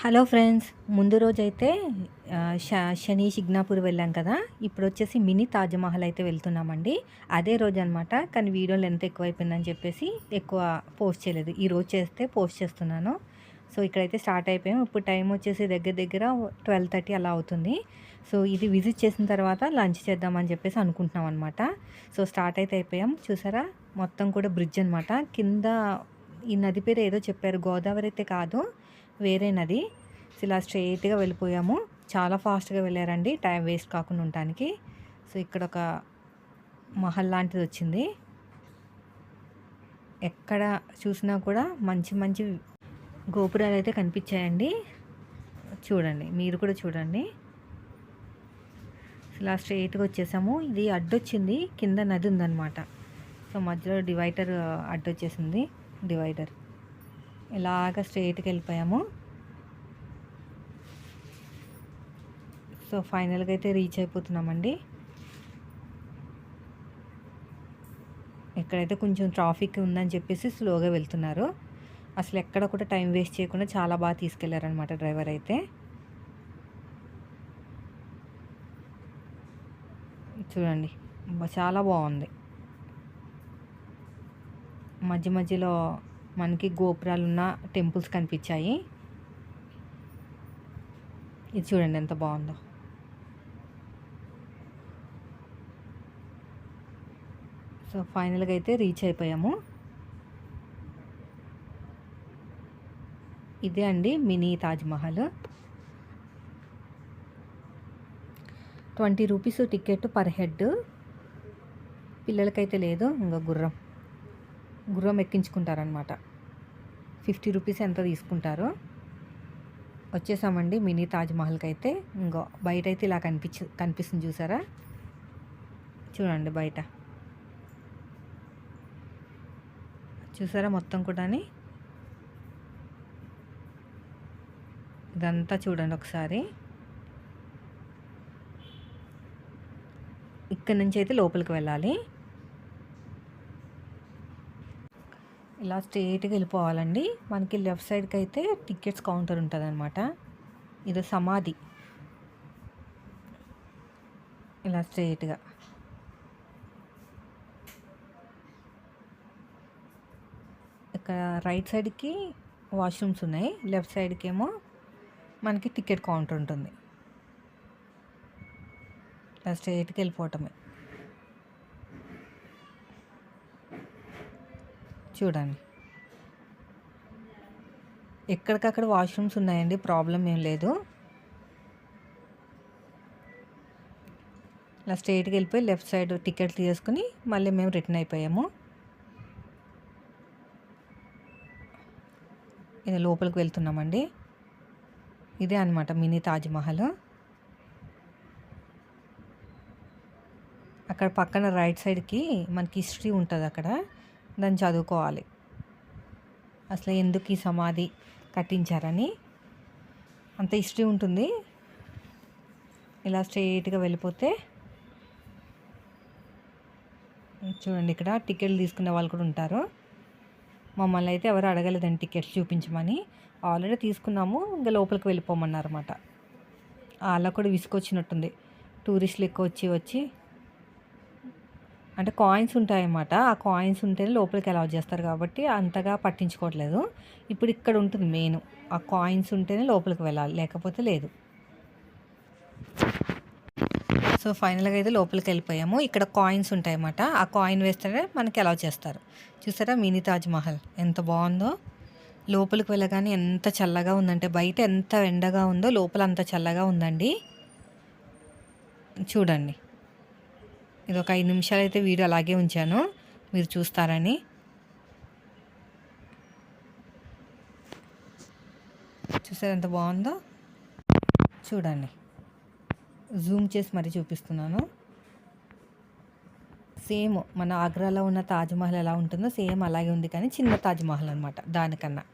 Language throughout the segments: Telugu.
హలో ఫ్రెండ్స్ ముందు రోజైతే శ శని సిగ్నాపూర్ వెళ్ళాం కదా. ఇప్పుడు వచ్చేసి మినీ తాజ్మహల్ అయితే వెళ్తున్నామండి. అదే రోజు అనమాట కానీ వీడియోలు ఎంత ఎక్కువైపోయిందని చెప్పేసి ఎక్కువ పోస్ట్ చేయలేదు. ఈ రోజు చేస్తే పోస్ట్ చేస్తున్నాను. సో ఇక్కడైతే స్టార్ట్ అయిపోయాం. ఇప్పుడు టైం వచ్చేసి దగ్గర దగ్గర ట్వెల్వ్ థర్టీ అలా అవుతుంది. సో ఇది విజిట్ చేసిన తర్వాత లంచ్ చేద్దామని చెప్పేసి అనుకుంటున్నాం అనమాట సో స్టార్ట్ అయితే అయిపోయాం. చూసారా? మొత్తం కూడా బ్రిడ్జ్ అనమాట కింద ఈ నది పేరు ఏదో చెప్పారు. గోదావరి అయితే కాదు. వేరే నది సో ఇలా స్ట్రైట్గా వెళ్ళిపోయాము. చాలా ఫాస్ట్గా వెళ్ళారండి. టైం వేస్ట్ కాకుండా ఉండటానికి. సో ఇక్కడ ఒక మహల్ లాంటిది వచ్చింది. ఎక్కడ చూసినా కూడా మంచి మంచి గోపురాలు అయితే కనిపించాయండి. చూడండి మీరు కూడా చూడండి. ఇలా స్ట్రైట్గా వచ్చేసాము. ఇది అడ్డొచ్చింది. కింద నది ఉందన్నమాట. సో మధ్యలో డివైడర్ అడ్డొచ్చేసింది. డివైడర్. ఇలాగ స్ట్రైట్కి వెళ్ళిపోయాము. సో ఫైనల్గా అయితే రీచ్ అయిపోతున్నామండి. ఎక్కడైతే కొంచెం ట్రాఫిక్ ఉందని చెప్పేసి స్లోగా వెళ్తున్నారు. అసలు ఎక్కడ కూడా టైం వేస్ట్ చేయకుండా చాలా బాగా తీసుకెళ్ళారనమాట డ్రైవర్ అయితే. చూడండి చాలా బాగుంది. మధ్య మధ్యలో మనకి గోపురాలున్న టెంపుల్స్ కనిపించాయి. ఇది చూడండి ఎంత బాగుందో. సో ఫైనల్గా అయితే రీచ్ అయిపోయాము. ఇదే అండి mini Taj Mahal twenty rupees ticket per head. పిల్లలకైతే లేదు ఇంకా గుర్రం. గుర్రం ఎక్కించుకుంటారనమాట ఫిఫ్టీ రూపీస్ ఎంత తీసుకుంటారు వచ్చేసామండి మినీ తాజ్మహల్కి అయితే ఇంకో బయట అయితే ఇలా కనిపించి కనిపిస్తుంది చూసారా? చూడండి బయట. చూసారా మొత్తం కూడా ఇదంతా చూడండి ఒకసారి. ఇక్కడ నుంచి అయితే లోపలికి వెళ్ళాలి. ఇలా స్ట్రేట్గా వెళ్ళిపోవాలండి. మనకి లెఫ్ట్ సైడ్కి అయితే టికెట్స్ కౌంటర్ ఉంటుంది అనమాట ఇది సమాధి. ఇలా స్ట్రేట్గా ఇక్కడ రైట్ సైడ్కి వాష్రూమ్స్ ఉన్నాయి. లెఫ్ట్ సైడ్కి ఏమో మనకి టికెట్ కౌంటర్ ఉంటుంది. ఇలా స్ట్రేట్కి వెళ్ళిపోవటమే. చూడండి. ఎక్కడికక్కడ వాష్రూమ్స్ ఉన్నాయండి ప్రాబ్లం ఏం లేదు. ఇలా స్ట్రైట్కి వెళ్ళిపోయి లెఫ్ట్ సైడ్ టికెట్ తీసుకుని మళ్ళీ మేము రిటర్న్ అయిపోయాము. ఇది లోపలికి వెళ్తున్నామండి. ఇదే అనమాట మినీ తాజ్మహల్. అక్కడ పక్కన రైట్ సైడ్కి మనకి హిస్టరీ ఉంటుంది అక్కడ. దాన్ని చదువుకోవాలి. అసలు ఎందుకు ఈ సమాధి కట్టించారని అంత హిస్టరీ ఉంటుంది. ఇలా స్ట్రైట్గా వెళ్ళిపోతే చూడండి ఇక్కడ టికెట్లు తీసుకునే వాళ్ళు కూడా ఉంటారు. మమ్మల్ని అయితే ఎవరు అడగలేదండి టికెట్స్ చూపించమని. ఆల్రెడీ తీసుకున్నాము ఇంకా లోపలికి వెళ్ళిపోమన్నారు అనమాట అలా కూడా విసుకొచ్చినట్టుంది టూరిస్టులు ఎక్కువ వచ్చి వచ్చి అంటే కాయిన్స్ ఉంటాయన్నమాట. ఆ కాయిన్స్ ఉంటేనే లోపలికి అలౌ చేస్తారు కాబట్టి అంతగా పట్టించుకోవట్లేదు. ఇప్పుడు ఇక్కడ ఉంటుంది మెయిన్. ఆ కాయిన్స్ ఉంటేనే లోపలికి వెళ్ళాలి లేకపోతే లేదు. సో ఫైనల్గా అయితే లోపలికి వెళ్ళిపోయాము. ఇక్కడ కాయిన్స్ ఉంటాయన్నమాట. ఆ కాయిన్ వేస్తేనే మనకి అలౌ చేస్తారు. చూసారా మినీ తాజ్ మహల్ ఎంత బాగుందో. లోపలికి వెళ్ళగానే ఎంత చల్లగా ఉందంటే బయట ఎంత ఎండగా ఉందో లోపల అంత చల్లగా ఉందండి. చూడండి. ఇది ఒక ఐదు నిమిషాలు అయితే వీడియో అలాగే ఉంచాను. మీరు చూస్తారని. చూసారు ఎంత బాగుందో? చూడండి. జూమ్ చేసి మరీ చూపిస్తున్నాను. సేమ్ మన ఆగ్రాలో ఉన్న తాజ్మహల్ ఎలా ఉంటుందో సేమ్ అలాగే ఉంది కానీ చిన్న తాజ్మహల్ అనమాట దానికన్నా.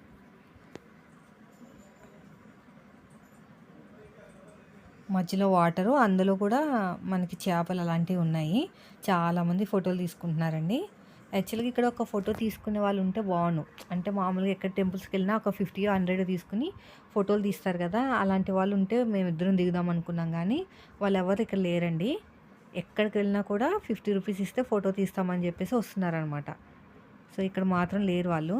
మధ్యలో వాటరు అందులో కూడా మనకి చేపలు అలాంటివి ఉన్నాయి. చాలామంది ఫోటోలు తీసుకుంటున్నారండి. యాక్చువల్గా ఇక్కడ ఒక ఫోటో తీసుకునే వాళ్ళు ఉంటే బాగుండు. అంటే మామూలుగా ఎక్కడ టెంపుల్స్కి వెళ్ళినా ఒక ఫిఫ్టీ హండ్రెడ్ తీసుకుని ఫోటోలు తీస్తారు కదా. అలాంటి వాళ్ళు ఉంటే మేము ఇద్దరం దిగుదాం అనుకున్నాం కానీ వాళ్ళు ఎవరు ఇక్కడ లేరండి. ఎక్కడికి వెళ్ళినా కూడా ఫిఫ్టీ రూపీస్ ఇస్తే ఫోటో తీస్తామని చెప్పేసి వస్తున్నారనమాట. సో ఇక్కడ మాత్రం లేరు వాళ్ళు.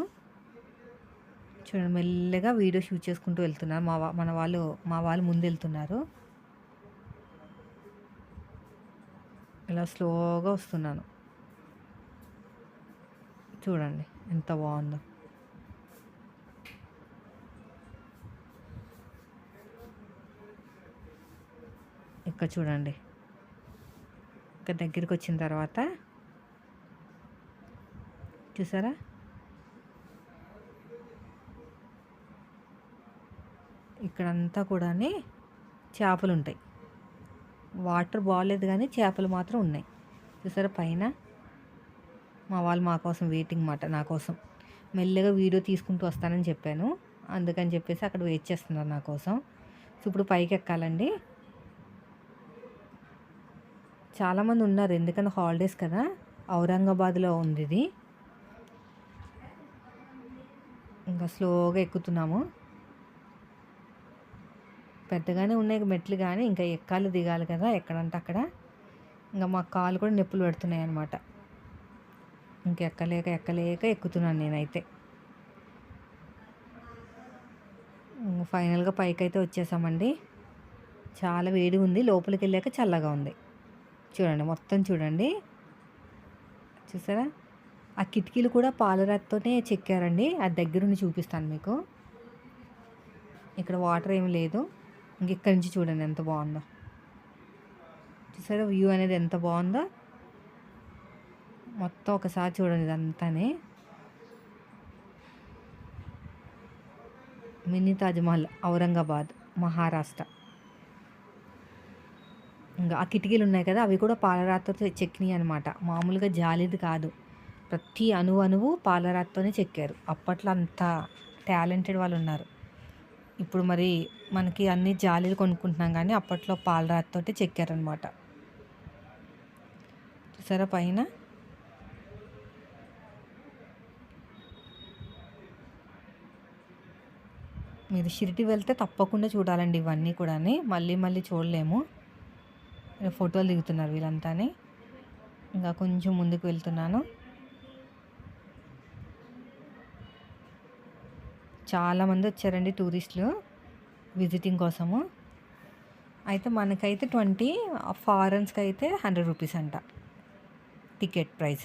చూడండి మెల్లగా వీడియో షూట్ చేసుకుంటూ వెళ్తున్నారు. మా మన వాళ్ళు మా వాళ్ళు ముందు వెళ్తున్నారు. ఇలా స్లోగా వస్తున్నాను. చూడండి ఎంత బాగుందో. ఇక్కడ చూడండి. ఇక్కడ దగ్గరికి వచ్చిన తర్వాత చూసారా? ఇక్కడంతా కూడా చేపలు ఉంటాయి వాటర్ బాగాలేదు కానీ చేపలు మాత్రం ఉన్నాయి. చూసారా పైన? మా వాళ్ళు మా కోసం వెయిటింగ్ మాట నా కోసం. మెల్లగా వీడియో తీసుకుంటూ వస్తానని చెప్పాను. అందుకని చెప్పేసి అక్కడ వెయిట్ చేస్తున్నారు నా కోసం. సో ఇప్పుడు పైకి ఎక్కాలండి. చాలామంది ఉన్నారు ఎందుకంటే హాలిడేస్ కదా? ఔరంగాబాద్లో ఉంది ఇది. ఇంకా స్లోగా ఎక్కుతున్నాము. పెద్దగానే ఉన్నాయి మెట్లు కానీ ఇంకా ఎక్కాలి దిగాలి కదా ఎక్కడంటే అక్కడ. ఇంకా మా కాలు కూడా నొప్పులు పెడుతున్నాయి అనమాట ఇంకెక్కలేక ఎక్కలేక ఎక్కుతున్నాను నేనైతే. ఫైనల్గా పైకి అయితే వచ్చేసామండి. చాలా వేడి ఉంది. లోపలికి వెళ్ళాక చల్లగా ఉంది. చూడండి మొత్తం చూడండి. చూసారా? ఆ కిటికీలు కూడా పాలరాతితోనే చెక్కారండి. అది దగ్గరుండి చూపిస్తాను మీకు. ఇక్కడ వాటర్ ఏమి లేదు. ఇంకెక్కడి నుంచి చూడండి ఎంత బాగుందో. చూసారా వ్యూ అనేది ఎంత బాగుందో? మొత్తం ఒకసారి చూడండి ఇదంతానే. మినీ తాజ్మహల్ ఔరంగాబాద్ మహారాష్ట్ర. ఇంకా ఆ కిటికీలు ఉన్నాయి కదా అవి కూడా పాలరాతతో చెక్కినాయి అనమాట మామూలుగా జాలిది కాదు. ప్రతి అణువు అణువు పాలరాతితోనే చెక్కారు. అప్పట్లో అంత టాలెంటెడ్ వాళ్ళు ఉన్నారు. ఇప్పుడు మరి మనకి అన్ని జాలీలు కొనుక్కుంటున్నాం కానీ అప్పట్లో పాలరాతితోటే చెక్కారనమాట చూసారా పైన? మీరు షిరిటి వెళ్తే తప్పకుండా చూడాలండి ఇవన్నీ కూడా మళ్ళీ మళ్ళీ చూడలేము. ఫోటోలు దిగుతున్నారు వీళ్ళంతానే. ఇంకా కొంచెం ముందుకు వెళ్తున్నాను. చాలామంది వచ్చారండి టూరిస్టులు విజిటింగ్ కోసము. అయితే మనకైతే ట్వంటీ ఫారెన్స్కి అయితే హండ్రెడ్ రూపీస్ అంట టికెట్ ప్రైస్.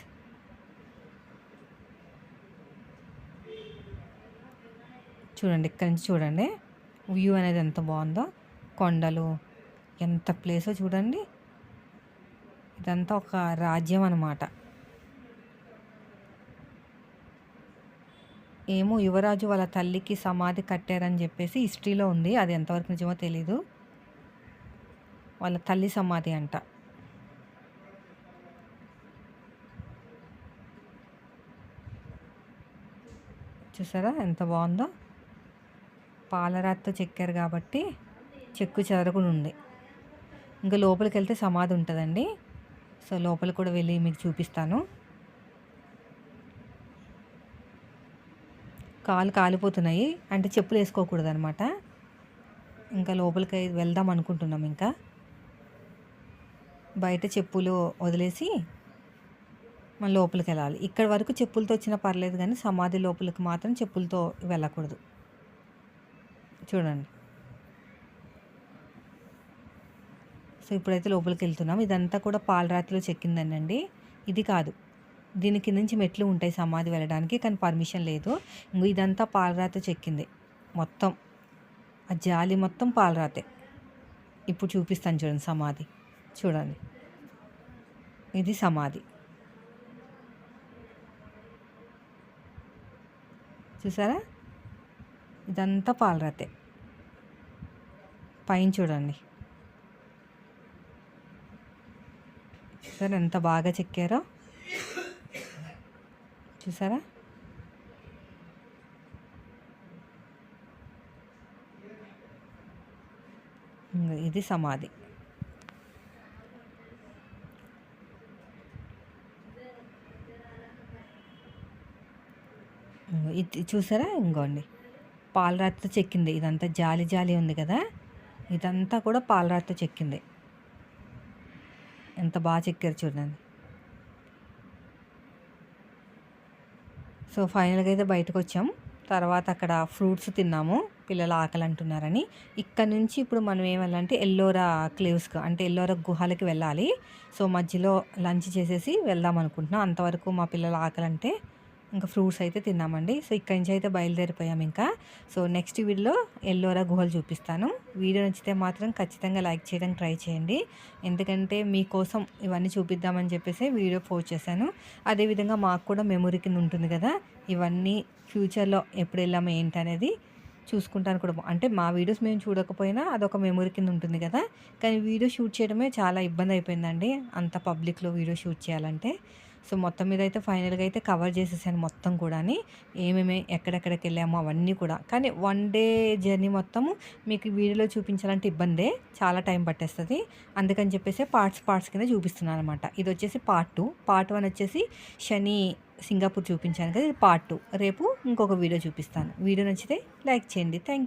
చూడండి ఇక్కడి నుంచి చూడండి. వ్యూ అనేది ఎంత బాగుందో. కొండలు ఎంత ప్లేసో చూడండి. ఇదంతా ఒక రాజ్యం అనమాట ఏమో యువరాజు వాళ్ళ తల్లికి సమాధి కట్టారని చెప్పేసి హిస్టరీలో ఉంది. అది ఎంతవరకు నిజమో తెలీదు. వాళ్ళ తల్లి సమాధి అంట. చూసారా? ఎంత బాగుందో? పాలరాతితో చెక్కారు కాబట్టి చెక్కు చెదరకుండా ఉంది ఇంకా లోపలికి వెళ్తే సమాధి ఉంటుందండి. సో లోపలికి కూడా వెళ్ళి మీకు చూపిస్తాను. కాలు కాలిపోతున్నాయి. అంటే చెప్పులు వేసుకోకూడదు అనమాట ఇంకా లోపలికి వెళ్దాం అనుకుంటున్నాం ఇంకా. బయట చెప్పులు వదిలేసి మన లోపలికి వెళ్ళాలి. ఇక్కడ వరకు చెప్పులతో వచ్చినా పర్లేదు కానీ సమాధి లోపలికి మాత్రం చెప్పులతో వెళ్ళకూడదు. చూడండి. సో ఇప్పుడైతే లోపలికి వెళ్తున్నాం. ఇదంతా కూడా పాలరాతిలో చెక్కిందనండి ఇది కాదు. దీని కింద నుంచి మెట్లు ఉంటాయి సమాధి వెళ్ళడానికి కానీ పర్మిషన్ లేదు. ఇంకో ఇదంతా పాలరాత చెక్కింది. మొత్తం. ఆ జాలి మొత్తం పాలరాతే. ఇప్పుడు చూపిస్తాను చూడండి సమాధి. చూడండి. ఇది సమాధి. చూసారా? ఇదంతా పాలరాతే. పైన చూడండి. సార్ ఎంత బాగా చెక్కారో? చూసారా? ఇది సమాధి. ఇది చూసారా? ఇంకోండి పాలరాతితో చెక్కింది. ఇదంతా జాలి జాలి ఉంది కదా? ఇదంతా కూడా పాలరాతితో చెక్కింది. ఎంత బాగా చెక్కారు చూడండి. సో ఫైనల్గా అయితే బయటకు వచ్చాం తర్వాత అక్కడ ఫ్రూట్స్ తిన్నాము. పిల్లలు ఆకలి అంటున్నారని. ఇక్కడ నుంచి ఇప్పుడు మనం ఏమల్లంటే ఎల్లోరా క్లేవ్స్కి అంటే ఎల్లోరా గుహలకి వెళ్ళాలి. సో మధ్యలో లంచ్ చేసేసి వెళ్దాం అనుకుంటున్నాం. అంతవరకు మా పిల్లల ఆకలి అంటే ఇంకా ఫ్రూట్స్ అయితే తిన్నామండి. సో ఇక్కడి నుంచి అయితే బయలుదేరిపోయాం ఇంకా. సో నెక్స్ట్ వీడియోలో ఎల్లోరా గుహలు చూపిస్తాను. వీడియో నచ్చితే మాత్రం ఖచ్చితంగా లైక్ చేయడం ట్రై చేయండి. ఎందుకంటే మీకోసం ఇవన్నీ చూపిద్దామని చెప్పేసి వీడియో పోస్ట్ చేశాను. అదేవిధంగా మాకు కూడా మెమొరీ కింద ఉంటుంది కదా ఇవన్నీ ఫ్యూచర్లో ఎప్పుడు వెళ్ళాము ఏంటనేది చూసుకుంటాను కూడా. అంటే మా వీడియోస్ మేము చూడకపోయినా అదొక మెమొరీ కింద ఉంటుంది కదా. కానీ వీడియో షూట్ చేయడమే చాలా ఇబ్బంది అయిపోయిందండి. అంత పబ్లిక్లో వీడియో షూట్ చేయాలంటే. సో మొత్తం మీద అయితే ఫైనల్గా అయితే కవర్ చేసేసాను మొత్తం కూడా ఏమేమి ఎక్కడెక్కడికి వెళ్ళామో అవన్నీ కూడా. కానీ వన్ డే జర్నీ మొత్తము మీకు వీడియోలో చూపించాలంటే ఇబ్బందే. చాలా టైం పట్టేస్తుంది. అందుకని చెప్పేసి పార్ట్స్ పార్ట్స్ కింద చూపిస్తున్నాను అనమాట ఇది వచ్చేసి పార్ట్ టూ. పార్ట్ వన్ వచ్చేసి శని సింగపూర్ చూపించాను కదా ఇది పార్ట్ టూ. రేపు ఇంకొక వీడియో చూపిస్తాను. వీడియో నచ్చితే లైక్ చేయండి. థ్యాంక్